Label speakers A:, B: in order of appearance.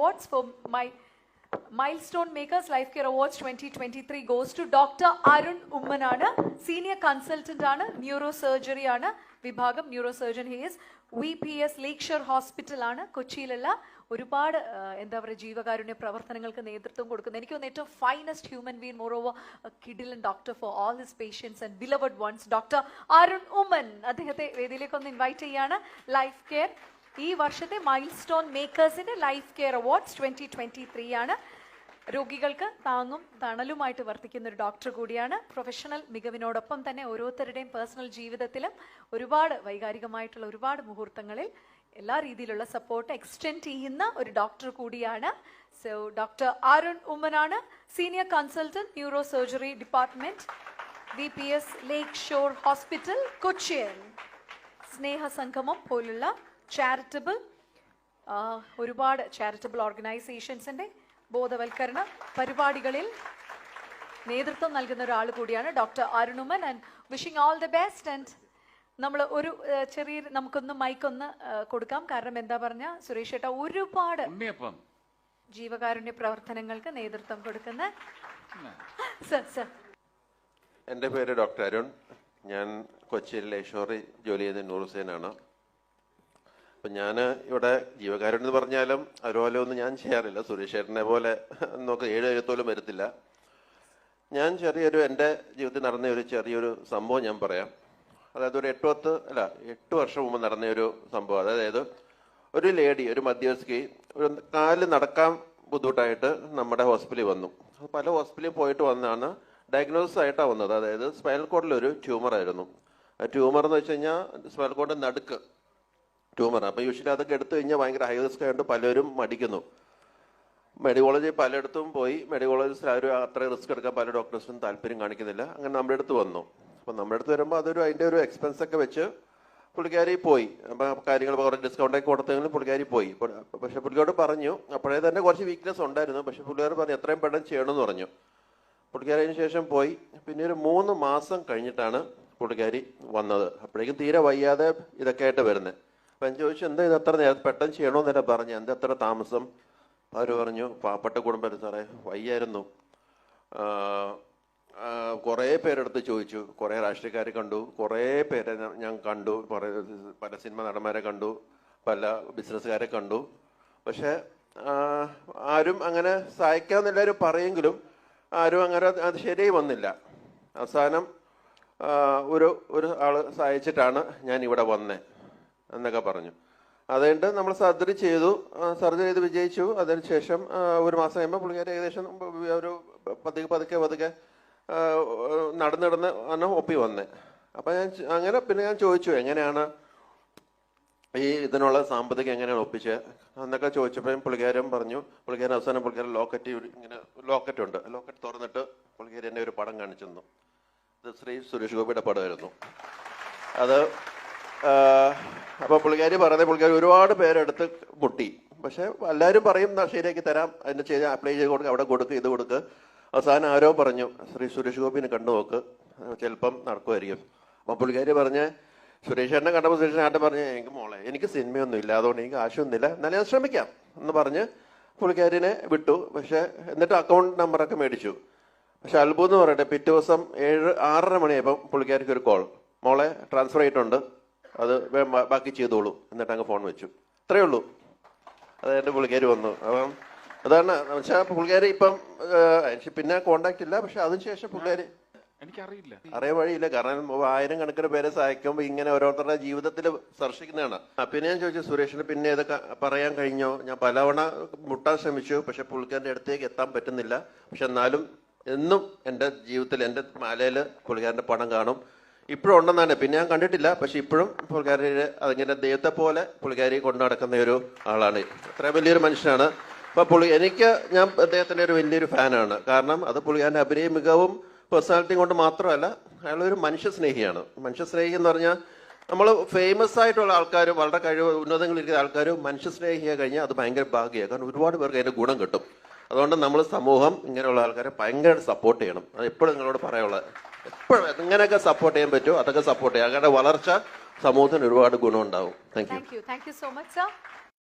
A: Awards for my Milestone Makers Life Care Awards 2023 goes to Dr. Arun ഉമ്മനാണ് senior consultant ആണ് neuro surgery ആണ് വിഭാഗം neuro surgeon he's V P S Lakeshore hospital ആണ് കൊച്ചിയിലുള്ള ഒരുപാട് എന്താ പറയുക ജീവകാരുണ്യ പ്രവർത്തനങ്ങൾക്ക് നേതൃത്വം കൊടുക്കുന്ന എനിക്ക് തോന്നുന്നു ഏറ്റവും finest human being moreover കിഡിലൻ doctor for all his patients and beloved ones doctor Arun Oommen അദ്ദേഹത്തെ വേദിയിലേക്ക് ഒന്ന് ഇൻവൈറ്റ് ചെയ്യാണ് ലൈഫ് കെയർ ഈ വർഷത്തെ milestone മേക്കേഴ്സിന്റെ life care awards twenty twenty three ആണ്. രോഗികൾക്ക് താങ്ങും തണലുമായിട്ട് വർത്തിക്കുന്ന ഒരു ഡോക്ടർ കൂടിയാണ്. പ്രൊഫഷണൽ മികവിനോടൊപ്പം തന്നെ ഓരോരുത്തരുടെയും പേഴ്സണൽ ജീവിതത്തിലും ഒരുപാട് വൈകാരികമായിട്ടുള്ള ഒരുപാട് മുഹൂർത്തങ്ങളിൽ എല്ലാ രീതിയിലുള്ള സപ്പോർട്ട് എക്സ്റ്റെൻഡ് ചെയ്യുന്ന ഒരു ഡോക്ടർ കൂടിയാണ്. So doctor Arun ഉമ്മനാണ്. Senior consultant neuro surgery department V P S Lakeshore hospital കൊച്ചിയൻ സ്നേഹസംഗമം പോലുള്ള ചാരിറ്റബിൾ ഒരുപാട് ചാരിറ്റബിൾ ഓർഗനൈസേഷൻസിന്റെ ബോധവൽക്കരണ പരിപാടികളിൽ നേതൃത്വം നൽകുന്ന ഒരാൾ കൂടിയാണ് doctor Arun Oommen. And wishing all the best and നമ്മൾ ഒരു ചെറിയ നമുക്കൊന്ന് മൈക്കൊന്ന് കൊടുക്കാം. കാരണം എന്താ പറഞ്ഞ സുരേഷ് ചേട്ടാ ഒരുപാട് ജീവകാരുണ്യ പ്രവർത്തനങ്ങൾക്ക് നേതൃത്വം കൊടുക്കുന്ന സർ സർ
B: എന്റെ പേര് ഡോക്ടർ അരുൺ. ഞാൻ കൊച്ചിയിൽ ലേഷോറി ജോലി ചെയ്യുന്ന നൂറുസേനാണ് അപ്പം ഞാൻ ഇവിടെ എന്ന് പറഞ്ഞാലും അതുപോലെ ഒന്നും ഞാൻ ചെയ്യാറില്ല. സുരേഷ് ചേട്ടനെ പോലെ നോക്ക് ഏഴ് എഴുത്തോലും വരത്തില്ല. ഞാൻ ചെറിയൊരു എന്റെ ജീവിതത്തിൽ നടന്ന ഒരു ചെറിയൊരു സംഭവം ഞാൻ പറയാം. അതായത് ഒരു എട്ട് പത്ത് അല്ല എട്ട് വർഷം മുമ്പ് നടന്ന ഒരു സംഭവം. അതായത് ഒരു ലേഡി ഒരു മധ്യവസ്ഥയ്ക്ക് ഒരു കാൽ നടക്കാൻ ബുദ്ധിമുട്ടായിട്ട് നമ്മുടെ ഹോസ്പിറ്റലിൽ വന്നു. പല ഹോസ്പിറ്റലിൽ പോയിട്ട് വന്നാണ് ഡയഗ്നോസിസ് ആയിട്ടാണ് വന്നത്. അതായത് സ്പൈനൽ കോഡിലൊരു ട്യൂമർ ആയിരുന്നു ട്യൂമർ എന്ന് വെച്ച് കഴിഞ്ഞാൽ സ്പൈനൽ നടുക്ക് ട്യൂമർ. അപ്പോൾ യൂഷ്വലി അതൊക്കെ എടുത്തു കഴിഞ്ഞാൽ ഭയങ്കര ഹൈ റിസ്ക് ആയതുകൊണ്ട് പലരും മടിക്കുന്നു. മെഡിക്കോളജി പലയിടത്തും പോയി. മെഡിക്കോളജിസ്റ്റ് ആരും അത്ര റിസ്ക് എടുക്കാൻ പല ഡോക്ടേഴ്സിനും താല്പര്യം കാണിക്കുന്നില്ല. അങ്ങനെ നമ്മുടെ അടുത്ത് വന്നു. അപ്പം നമ്മുടെ അടുത്ത് വരുമ്പോൾ അതൊരു അതിന്റെ ഒരു എക്സ്പെൻസ് ഒക്കെ വെച്ച് പുള്ളിക്കാരി പോയി. അപ്പം കാര്യങ്ങൾ കുറച്ച് ഡിസ്കൗണ്ട് ഒക്കെ കൊടുത്തെങ്കിലും പുള്ളിക്കാരി പോയി. പക്ഷേ പുള്ളിയോട് പറഞ്ഞു അപ്പോഴേ തന്നെ കുറച്ച് വീക്ക്നെസ് ഉണ്ടായിരുന്നു. പക്ഷെ പുള്ളിക്കാർ പറഞ്ഞു എത്രയും പെട്ടെന്ന് ചെയ്യണമെന്ന് പറഞ്ഞു. പുള്ളിക്കാരതിന് ശേഷം പോയി. പിന്നെ ഒരു മൂന്ന് മാസം കഴിഞ്ഞിട്ടാണ് പുള്ളിക്കാരി വന്നത്. അപ്പോഴേക്കും തീരെ വയ്യാതെ ഇതൊക്കെ ആയിട്ട് വരുന്നത് അപ്പം ഞാൻ ചോദിച്ചു എന്താ ഇത് അത്ര നേരത്തെ പെട്ടെന്ന് ചെയ്യണമെന്നല്ല പറഞ്ഞു? എന്താ അത്ര താമസം? അവർ പറഞ്ഞു പാവപ്പെട്ട കുടുംബം സാറേ വയ്യായിരുന്നു. കുറേ പേരെടുത്ത് ചോദിച്ചു. കുറേ രാഷ്ട്രീയക്കാരെ കണ്ടു. കുറേ പേരെ ഞാൻ- കണ്ടു. കുറേ പല സിനിമ നടന്മാരെ കണ്ടു. പല ബിസിനസ്സുകാരെ കണ്ടു. പക്ഷേ ആരും അങ്ങനെ സഹായിക്കാമെന്നെല്ലാവരും പറയെങ്കിലും ആരും അങ്ങനെ അത് ശരിയായി വന്നില്ല. അവസാനം ഒരു ഒരു ആൾ സഹായിച്ചിട്ടാണ് ഞാൻ ഇവിടെ വന്നേ എന്നൊക്കെ പറഞ്ഞു. അതുകൊണ്ട് നമ്മൾ സർജറി ചെയ്തു. സർജറി ചെയ്ത് വിജയിച്ചു. അതിനുശേഷം ഒരു മാസം കഴിയുമ്പോൾ പുള്ളിക്കാരി ഏകദേശം ഒരു പതുക്കെ പതുക്കെ പതുക്കെ നടന്ന് നടന്ന് ഒപ്പി വന്നേ. അപ്പം ഞാൻ അങ്ങനെ പിന്നെ ഞാൻ ചോദിച്ചു എങ്ങനെയാണ് ഈ ഇതിനുള്ള സാമ്പത്തികം എങ്ങനെയാണ് ഒപ്പിച്ച് എന്നൊക്കെ ചോദിച്ചപ്പോൾ പുള്ളിക്കാരൻ പറഞ്ഞു പുള്ളിക്കാരൻ അവസാനം പുള്ളിക്കാരൻ ലോക്കറ്റ് ഇങ്ങനെ ലോക്കറ്റ് ഉണ്ട്. ലോക്കറ്റ് തുറന്നിട്ട് പുള്ളിക്കാരി എന്നെ ഒരു പടം കാണിച്ചു തന്നു. ശ്രീ സുരേഷ് ഗോപിയുടെ പടമായിരുന്നു അത് അപ്പോൾ പുള്ളിക്കാരി പറയുന്നത് പുള്ളിക്കാരി ഒരുപാട് പേരെടുത്ത് മുട്ടി. പക്ഷെ എല്ലാവരും പറയും "എന്നാ ശരിയാക്കി തരാം. അതിന് ചെയ്ത് അപ്ലൈ ചെയ്ത് കൊടുക്കുക അവിടെ കൊടുക്കുക ഇത് കൊടുക്കുക അവസാനം ആരോ പറഞ്ഞു ശ്രീ സുരേഷ് ഗോപിനെ കണ്ടു നോക്ക്. ചിലപ്പം നടക്കുമായിരിക്കും. അപ്പോൾ പുള്ളിക്കാരി പറഞ്ഞ് സുരേഷ് ചേട്ടനെ കണ്ടപ്പോൾ സുരേഷ് ചേട്ടൻ പറഞ്ഞു എനിക്ക് മോളെ എനിക്ക് സിനിമയൊന്നും ഇല്ല. അതുകൊണ്ട് എനിക്ക് ആശയമൊന്നുമില്ല എന്നാലും ഞാൻ ശ്രമിക്കാം. എന്ന് പറഞ്ഞ് പുള്ളിക്കാരിനെ വിട്ടു. പക്ഷെ എന്നിട്ട് അക്കൗണ്ട് നമ്പറൊക്കെ മേടിച്ചു. പക്ഷെ അത്ഭുതം എന്ന് പറയട്ടെ പിറ്റേ ദിവസം ഏഴ് ആറര മണിയായപ്പം പുള്ളിക്കാരിക്ക് ഒരു കോൾ. മോളെ ട്രാൻസ്ഫർ ആയിട്ടുണ്ട് അത് ബാക്കി ചെയ്തോളൂ. എന്നിട്ട് അങ്ങ് ഫോൺ വെച്ചു. അത്രയേ ഉള്ളൂ. അത് എന്റെ പുള്ളിക്കാരി വന്നു. അപ്പം അതാണ് പക്ഷേ പുള്ളിക്കാരി ഇപ്പം പിന്നെ കോണ്ടാക്ട് ഇല്ല. പക്ഷെ അതിനുശേഷം പുള്ളിക്കാരി
C: എനിക്കറിയില്ല.
B: അറിയാൻ വഴിയില്ല. കാരണം ആയിരം കണക്കിന് പേരെ സഹായിക്കുമ്പോൾ ഇങ്ങനെ ഓരോരുത്തരുടെ ജീവിതത്തിൽ സ്പർശിക്കുന്നതാണ്. പിന്നെ ഞാൻ ചോദിച്ചു സുരേഷിന് പിന്നെ ഇതൊക്കെ പറയാൻ കഴിഞ്ഞോ? ഞാൻ പലവണ മുട്ടാൻ ശ്രമിച്ചു. പക്ഷെ പുള്ളിക്കാരന്റെ അടുത്തേക്ക് എത്താൻ പറ്റുന്നില്ല. പക്ഷെ എന്നാലും എന്നും എന്റെ ജീവിതത്തിൽ എന്റെ മാലയിൽ പുള്ളിക്കാരന്റെ പടം കാണും. ഇപ്പോഴും ഉണ്ടെന്നാണ് പിന്നെ ഞാൻ കണ്ടിട്ടില്ല. പക്ഷെ ഇപ്പോഴും പുള്ളിക്കാരി അതിങ്ങനെ ദൈവത്തെ പോലെ പുള്ളിക്കാരി കൊണ്ടു നടക്കുന്ന ഒരു ആളാണ്. അത്ര വലിയൊരു മനുഷ്യനാണ്. അപ്പൊ പുള്ളി എനിക്ക് ഞാൻ അദ്ദേഹത്തിന്റെ ഒരു വലിയൊരു ഫാനാണ്. കാരണം അത് പുള്ളിക്കാരന്റെ അഭിനയ മികവും പേഴ്സണാലിറ്റി കൊണ്ട് മാത്രമല്ല അയാളൊരു ഒരു മനുഷ്യ സ്നേഹിയാണ് മനുഷ്യ സ്നേഹി എന്ന് പറഞ്ഞാൽ നമ്മൾ ഫേമസ് ആയിട്ടുള്ള ആൾക്കാർ വളരെ കഴിവ് ഉന്നതങ്ങളിരിക്കുന്ന ആൾക്കാർ മനുഷ്യ സ്നേഹിയായി കഴിഞ്ഞാൽ അത് ഭയങ്കര ഭാഗ്യമാണ്. കാരണം ഒരുപാട് പേർക്ക് അതിന്റെ ഗുണം കിട്ടും. അതുകൊണ്ട് നമ്മൾ സമൂഹം ഇങ്ങനെയുള്ള ആൾക്കാരെ ഭയങ്കരമായിട്ട് സപ്പോർട്ട് ചെയ്യണം. അത് എപ്പോഴും നിങ്ങളോട് പറയാനുള്ളത്. എപ്പോഴും എങ്ങനെയൊക്കെ സപ്പോർട്ട് ചെയ്യാൻ പറ്റുമോ അതൊക്കെ സപ്പോർട്ട് ചെയ്യുക അവരുടെ വളർച്ച സമൂഹത്തിന് ഒരുപാട് ഗുണം ഉണ്ടാവും thank you
A: thank you thank you so much sir